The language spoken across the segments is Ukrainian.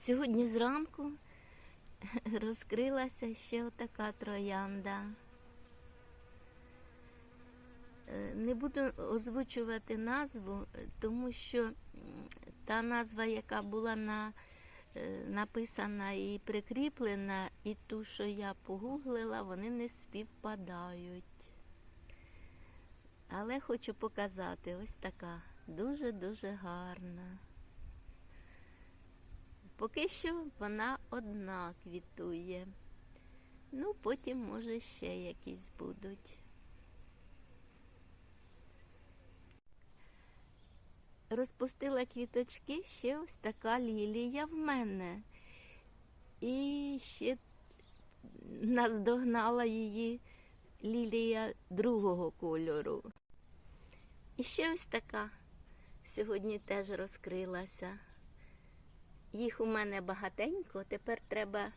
Сьогодні зранку розкрилася ще отака троянда. Е, Не буду озвучувати назву, тому що та назва, яка була на, е, написана і прикріплена, і ту, що я погуглила, вони не співпадають. Але хочу показати ось така дуже-дуже гарна. Поки що вона одна квітує. Ну, потім, може, ще якісь будуть. Розпустила квіточки ще ось така лілія в мене. І ще наздогнала її лілія другого кольору. І ще ось така сьогодні теж розкрилася. Їх у мене багатенько, тепер треба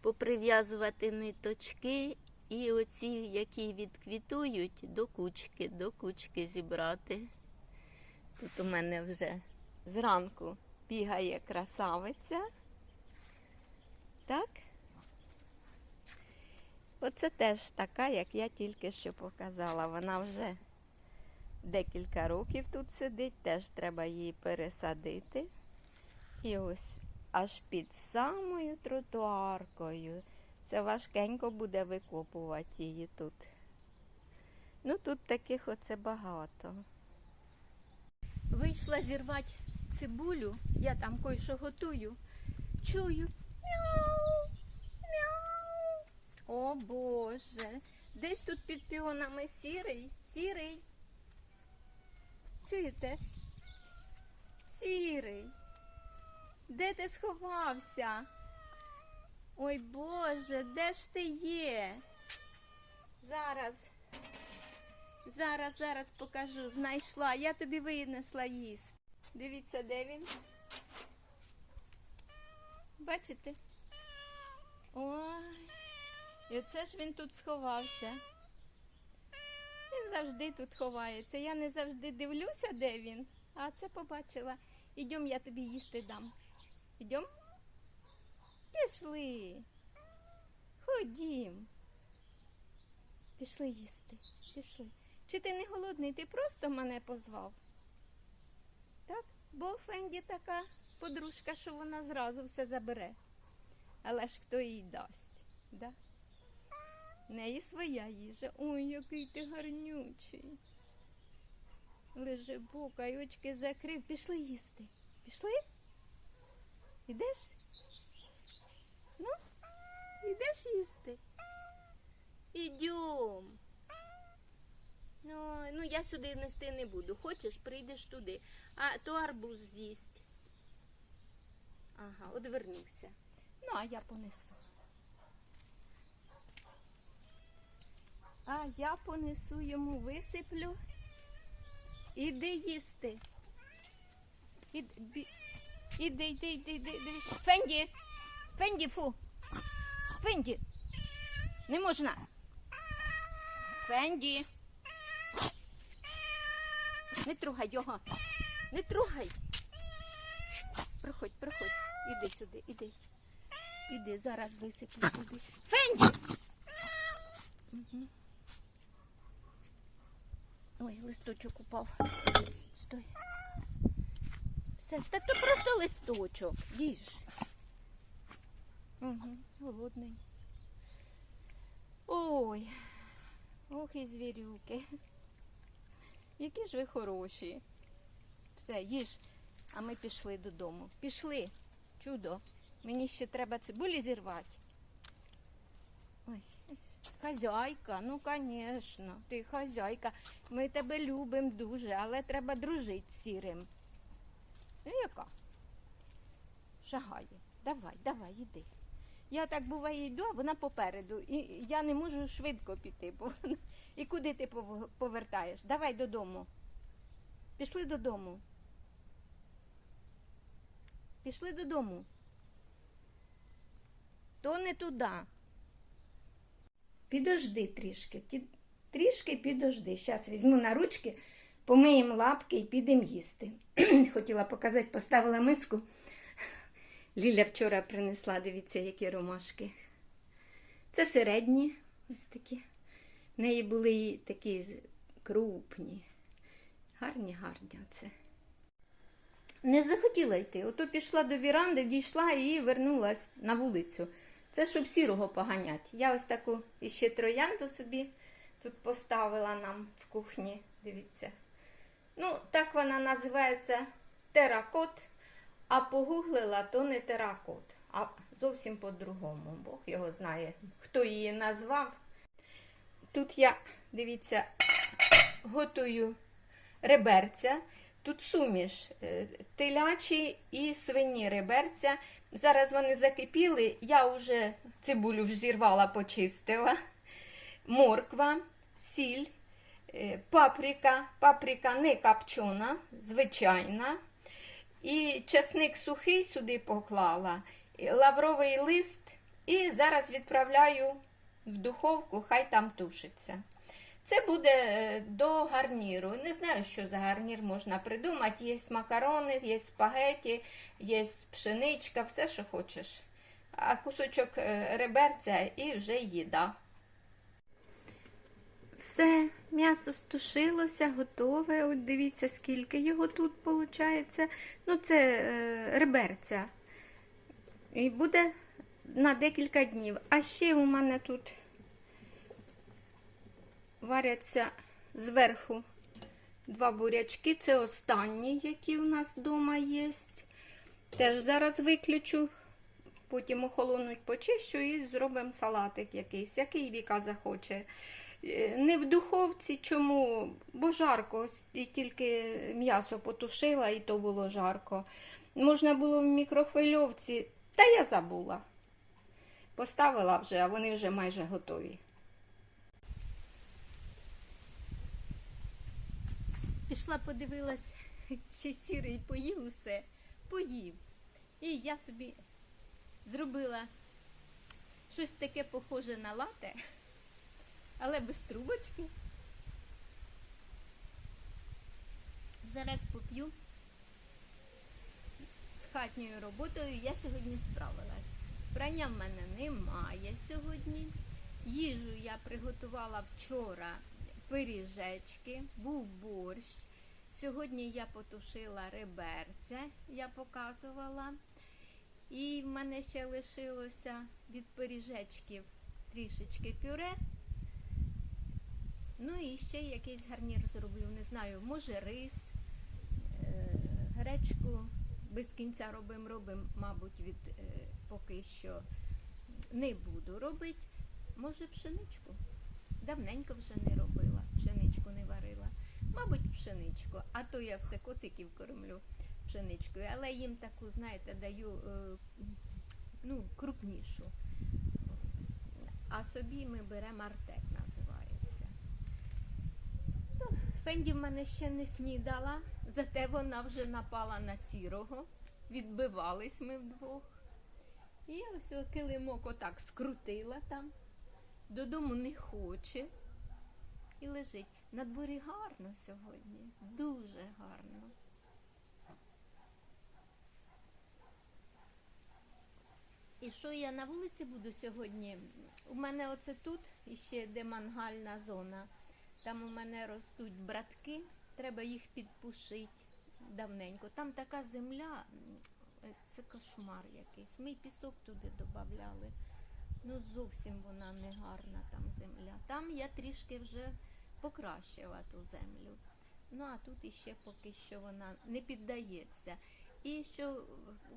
поприв'язувати ниточки і оці, які відквітують, до кучки, до кучки зібрати. Тут у мене вже зранку бігає красавиця. Так? Оце теж така, як я тільки що показала. Вона вже декілька років тут сидить, теж треба її пересадити. І ось аж під самою тротуаркою. Це важкенько буде викопувати її тут. Ну, тут таких оце багато. Вийшла зірвати цибулю, я там кое-що готую. Чую. Мяу, мяу. О Боже. Десь тут під піонами сірий, сірий. Чуєте? Сірий. Де ти сховався? Ой Боже, де ж ти є? Зараз. Зараз, зараз покажу. Знайшла. Я тобі винесла їсти. Дивіться, де він. Бачите? Ой. І оце ж він тут сховався. Він завжди тут ховається. Я не завжди дивлюся, де він. А це побачила. Ідем, я тобі їсти дам. Ідем? Пішли. Ходім. Пішли їсти. Пішли. Чи ти не голодний? Ти просто мене позвав? Так? Бо Фенді така подружка, що вона зразу все забере. Але ж хто їй дасть? Да? В неї своя їжа. Ой, який ти гарнючий. Лежи бока, і очки закрив. Пішли їсти. Пішли? Ідеш? Ну, ідеш їсти? Ідем. Ой, ну я сюди нести не буду. Хочеш, прийдеш туди. А то арбуз з'їсть. Ага, одвернувся. Ну, а я понесу. А я понесу йому, висиплю. Іди їсти. Іди, іди, іди, іди, іди, іди. Фенді! Фенді, фу! Фенді! Не можна! Фенді! Не трогай його! Не трогай! Проходь, проходь. Іди сюди, іди. Іди, зараз висиплю туди. Фенді! Угу. Ой, листочок упав. Стой. Все, та то просто листочок. Їж. Угу, голодний. Ой, ох і звірюки. Які ж ви хороші. Все, їж. А ми пішли додому. Пішли. Чудо. Мені ще треба цибулі зірвати. Ой, хазяйка, ну звісно, ти хазяйка. Ми тебе любимо дуже, але треба дружити з сірим. Ну яка? Шагає. Давай, давай, іди. Я так буває йду, а вона попереду. І я не можу швидко піти. Бо... вона- І куди ти повертаєш? Давай додому. Пішли додому. Пішли додому. То не туди. Підожди трішки. Трішки підожди. Зараз візьму на ручки, помиємо лапки і підемо їсти. Хотіла показати, поставила миску. Ліля вчора принесла, дивіться, які ромашки. Це середні, ось такі. В неї були такі крупні. Гарні, гарні оце. Не захотіла йти. Ото пішла до віранди, дійшла і вернулась на вулицю. Це щоб сірого поганять. Я ось таку іще троянду собі тут поставила нам в кухні. Дивіться. Ну, так вона називається теракот, а погуглила, то не теракот, а зовсім по-другому. Бог його знає, хто її назвав. Тут я, дивіться, готую реберця. Тут суміш е, телячі і свині реберця. Зараз вони закипіли. Я вже цибулю ж зірвала, почистила. Морква, сіль, паприка. Паприка не копчена, звичайна. І часник сухий сюди поклала, лавровий лист. І зараз відправляю в духовку, хай там тушиться. Це буде е, до гарніру. Не знаю, що за гарнір можна придумати. Є макарони, є спагеті, є пшеничка, все, що хочеш. А кусочок е, реберця і вже їда. Все, м'ясо стушилося, готове. От дивіться, скільки його тут виходить. Ну, це е, реберця. І буде на декілька днів. А ще у мене тут варяться зверху два бурячки. Це останні, які у нас вдома є. Теж зараз виключу, потім охолонуть, почищу і зробимо салатик якийсь, який Віка захоче. Е, Не в духовці, чому? Бо жарко, і тільки м'ясо потушила, і то було жарко. Можна було в мікрохвильовці, та я забула. Поставила вже, а вони вже майже готові. Пішла, подивилась, чи сірий поїв усе. Поїв. І я собі зробила щось таке похоже на лате, але без трубочки. Зараз поп'ю з хатньою роботою. Я сьогодні справилась. Прання в мене немає сьогодні. Їжу я приготувала вчора пиріжечки, був борщ. Сьогодні я потушила реберця, я показувала. І в мене ще лишилося від пиріжечків трішечки пюре. Ну і ще якийсь гарнір зроблю. Не знаю, може рис, е, гречку без кінця робимо, робимо, мабуть, від е, поки що не буду робити. Може, пшеничку. Давненько вже не робила, пшеничку не варила. Мабуть, пшеничку, а то я все котиків кормлю пшеничкою, але їм таку, знаєте, даю е, ну, крупнішу. А собі ми беремо артек, називається. Фенді в мене ще не снідала, зате вона вже напала на сірого. Відбивались ми вдвох. І ось килимок отак скрутила там. Додому не хоче. І лежить. На дворі гарно сьогодні. Дуже гарно. І що я на вулиці буду сьогодні? У мене оце тут іще де мангальна зона. Там у мене ростуть братки, треба їх підпушити давненько. Там така земля, це кошмар якийсь. Ми пісок туди додавали. Ну, зовсім вона не гарна там земля. Там я трішки вже покращила ту землю. Ну, а тут іще поки що вона не піддається. І що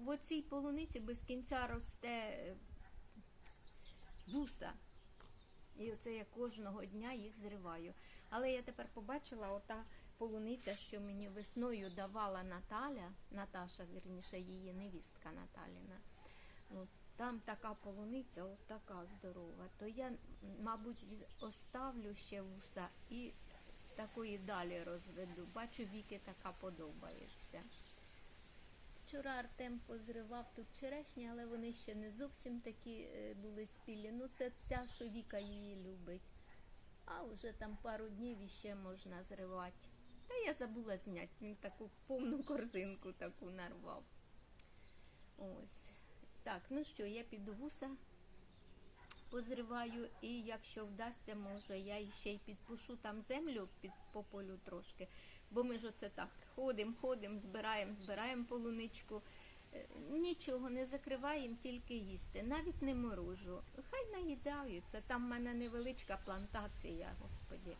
в оцій полуниці без кінця росте е, вуса. І оце я кожного дня їх зриваю. Але я тепер побачила ота полуниця, що мені весною давала Наталя, Наташа, вірніше, її невістка Наталіна. От, там така полуниця, от така здорова. То я, мабуть, оставлю ще вуса і такої далі розведу. Бачу, віки така подобається. Вчора Артем позривав тут черешні, але вони ще не зовсім такі е, були спілі. Ну, це ця, що Віка її любить. А вже там пару днів іще можна зривати. Та я забула зняти, він таку повну корзинку таку нарвав. Ось. Так, ну що, я піду вуса позриваю, і якщо вдасться, може, я ще й підпушу там землю під по полю трошки. Бо ми ж оце так ходимо, ходимо, збираємо, збираємо полуничку. Е, Нічого не закриваємо, тільки їсти. Навіть не морожу. Хай наїдаються. Там в мене невеличка плантація, господі.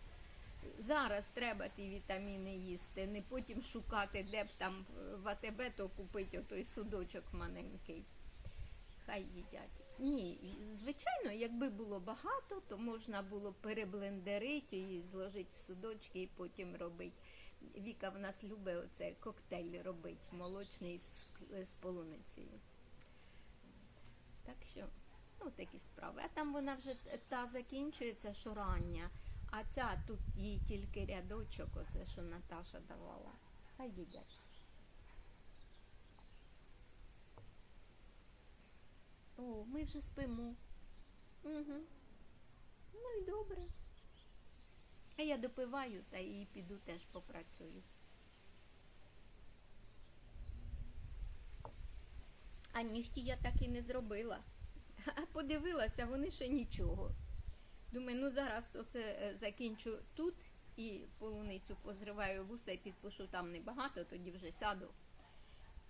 Зараз треба ті вітаміни їсти, не потім шукати, де б там в АТБ то купити отой судочок маленький. Хай їдять. Ні, звичайно, якби було багато, то можна було переблендерити і зложити в судочки і потім робити. Віка в нас любить оце коктейль робити, молочний з, полуницею. Так що, ну такі справи. А там вона вже та закінчується, що рання. А ця тут їй тільки рядочок, оце що Наташа давала. Хай їдять. О, ми вже спимо. Угу. Ну і добре. А я допиваю та і піду теж попрацюю. А нігті я так і не зробила. А подивилася, вони ще нічого. Думаю, ну зараз оце е, закінчу тут і полуницю позриваю вуса і підпишу там небагато, тоді вже сяду.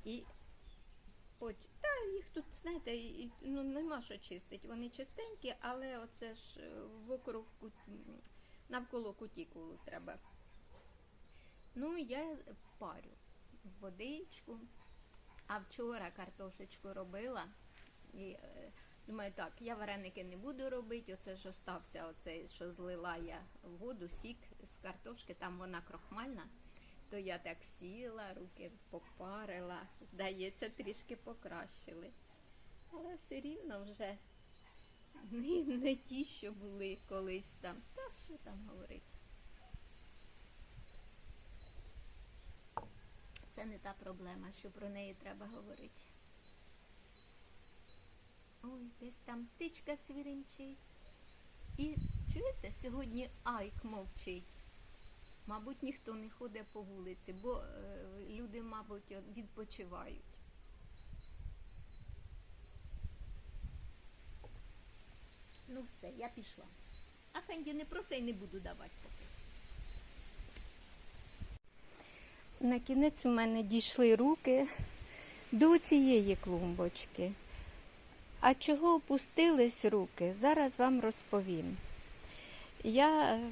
І Та їх тут, знаєте, ну, нема що чистити. Вони чистенькі, але оце ж е, вокруг кут... навколо кутікулу треба. Ну, я парю водичку. А вчора картошечку робила. І е, думаю, так, я вареники не буду робити. Оце ж остався оцей, що злила я воду, сік з картошки, там вона крохмальна. То я так сіла, руки попарила, здається, трішки покращили. Але все рівно вже не, не ті, що були колись там. Та що там говорить? Це не та проблема, що про неї треба говорити. Ой, десь там птичка свіринчить. І чуєте, сьогодні Айк мовчить. Мабуть, ніхто не ходить по вулиці, бо е, люди, мабуть, відпочивають. Ну все, я пішла. А Фенді не проси і не буду давати поки. На кінець у мене дійшли руки до цієї клумбочки. А чого опустились руки, зараз вам розповім. Я е,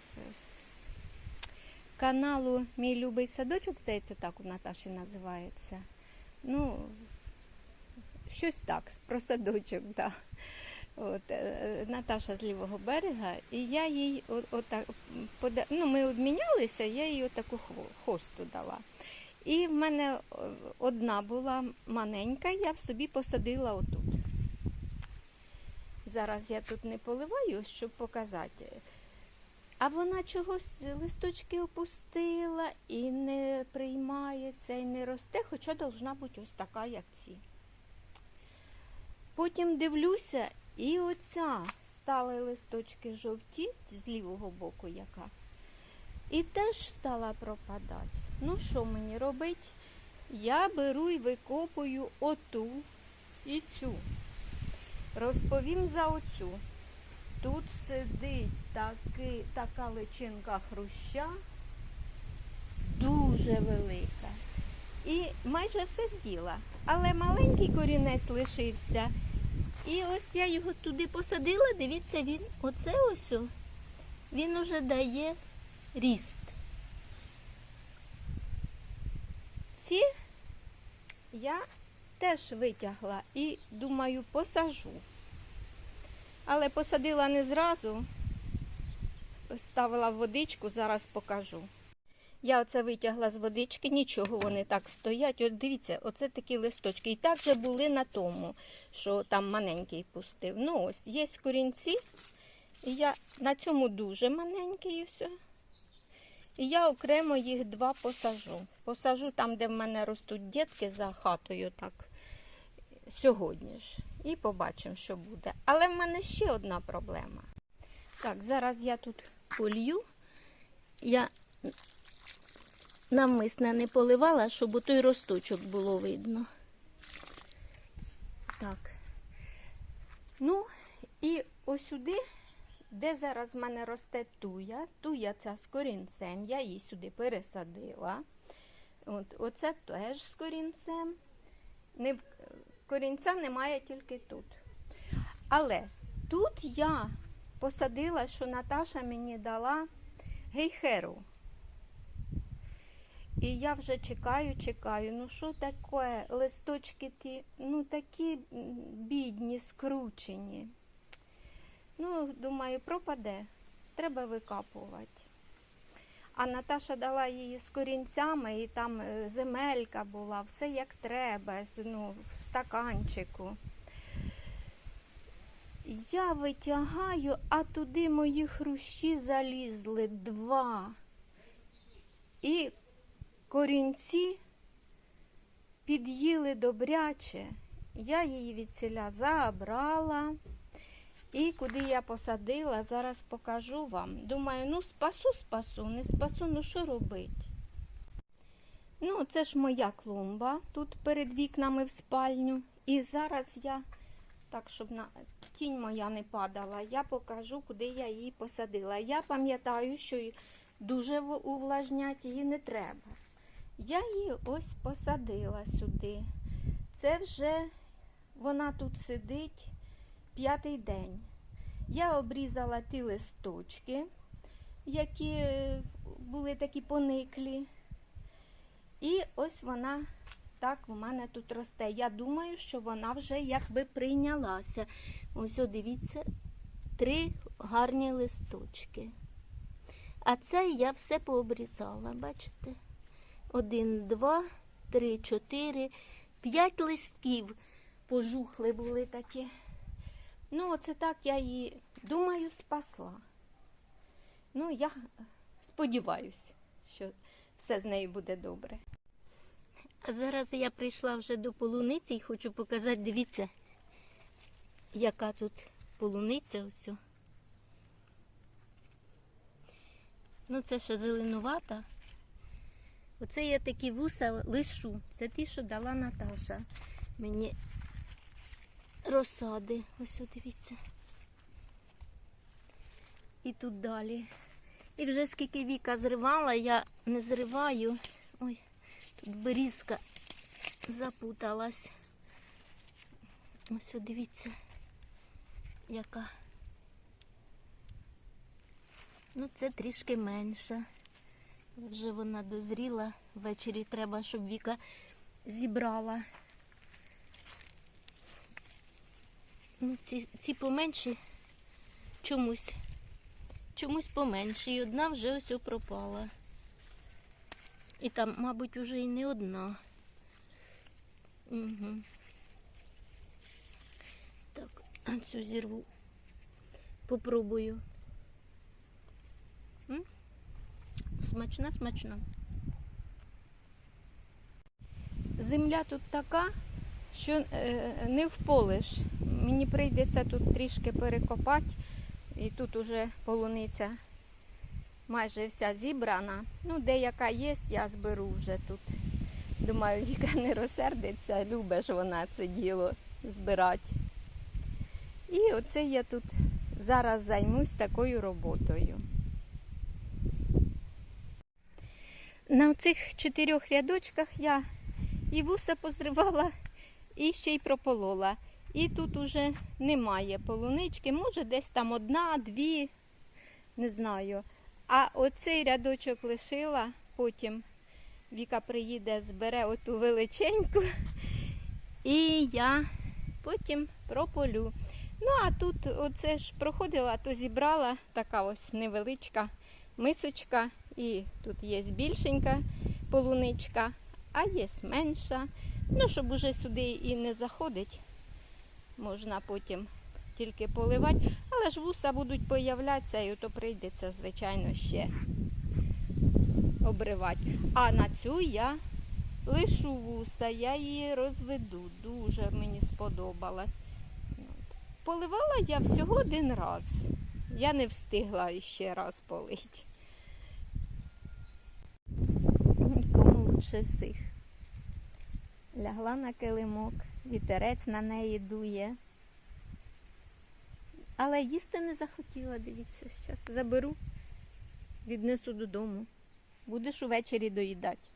каналу Мій любий садочок, здається, так у Наташі називається. Ну, щось так, про садочок, так. От, е, Наташа з лівого берега, і я їй отак, пода... ну, ми обмінялися, я їй отаку хосту дала. І в мене е, одна була маленька, я в собі посадила отут. Зараз я тут не поливаю, щоб показати. А вона чогось листочки опустила і не приймається, і не росте, хоча должна бути ось така, як ці. Потім дивлюся, і оця стали листочки жовті з лівого боку яка. І теж стала пропадати. Ну, що мені робити? Я беру і викопую оту і цю. Розповім за оцю. Тут сидить таки, така личинка хруща, дуже велика. І майже все з'їла. Але маленький корінець лишився. І ось я його туди посадила. Дивіться, він оце ось. Він уже дає ріст. Ці я теж витягла і думаю, посажу. Але посадила не зразу, ставила в водичку, зараз покажу. Я оце витягла з водички, нічого вони так стоять. От дивіться, оце такі листочки. І так же були на тому, що там маленький пустив. Ну ось, є корінці. І я на цьому дуже маленький і все. І я окремо їх два посажу. Посажу там, де в мене ростуть дітки за хатою, так сьогодні ж. І побачимо, що буде. Але в мене ще одна проблема. Так, зараз я тут полью. Я навмисне не поливала, щоб у той росточок було видно. Так, Ну, і ось сюди, де зараз в мене росте туя, туя ця з корінцем, я її сюди пересадила. От, оце теж з корінцем. Не, в- корінця немає тільки тут. Але тут я посадила, що Наташа мені дала гейхеру. І я вже чекаю, чекаю. Ну що таке? Листочки ті, ну такі бідні, скручені. Ну, думаю, пропаде. Треба викапувати. А Наташа дала її з корінцями, і там е, земелька була, все як треба, ну, в стаканчику. Я витягаю, а туди мої хрущі залізли два. І корінці під'їли добряче. Я її від селя забрала. І куди я посадила, зараз покажу вам. Думаю, ну спасу, спасу, не спасу, ну що робить? Ну, це ж моя клумба тут перед вікнами в спальню. І зараз я, так, щоб на тінь моя не падала, я покажу, куди я її посадила. Я пам'ятаю, що дуже увлажнять її не треба. Я її ось посадила сюди. Це вже вона тут сидить п'ятий день. Я обрізала ті листочки, які е, були такі пониклі. І ось вона так в мене тут росте. Я думаю, що вона вже якби прийнялася. Ось, о, дивіться, три гарні листочки. А це я все пообрізала, бачите? Один, два, три, чотири, п'ять листків пожухли були такі. Ну, оце так я її, думаю, спасла. Ну, я сподіваюся, що все з нею буде добре. А зараз я прийшла вже до полуниці і хочу показати, дивіться, яка тут полуниця ось. Ну, це ще зеленувата. Оце я такі вуса лишу. Це ті, що дала Наташа. Мені розсади. Ось дивіться. І тут далі. І вже скільки віка зривала, я не зриваю. Ой, тут берізка запуталась. Ось дивіться, яка. Ну, це трішки менша. Вже вона дозріла. Ввечері треба, щоб Віка зібрала. Ну, ці, ці поменші чомусь. Чомусь поменші. І одна вже ось пропала. І там, мабуть, уже і не одна. Угу. Так, а цю зірву. Попробую. Смачна, смачна. Земля тут така, що е, не вполиш. Мені прийдеться тут трішки перекопати. І тут уже полуниця майже вся зібрана. Ну, деяка є, я зберу вже тут. Думаю, Віка не розсердиться, любиш вона це діло збирати. І оце я тут зараз займусь такою роботою. На цих чотирьох рядочках я і вуса позривала, і ще й прополола. І тут уже немає полунички, може десь там одна, дві, не знаю. А оцей рядочок лишила, потім Віка приїде, збере оту величеньку, і я потім прополю. Ну, а тут оце ж проходила, то зібрала така ось невеличка мисочка, і тут є більшенька полуничка, а є менша. Ну, щоб уже сюди і не заходить, можна потім тільки поливати. Але ж вуса будуть появлятися, і то прийдеться, звичайно, ще обривати. А на цю я лишу вуса, я її розведу. Дуже мені сподобалась. Поливала я всього один раз. Я не встигла ще раз полити. Кому лучше всіх. Лягла на килимок, вітерець на неї дує. Але їсти не захотіла, дивіться, зараз заберу, віднесу додому. Будеш увечері доїдати.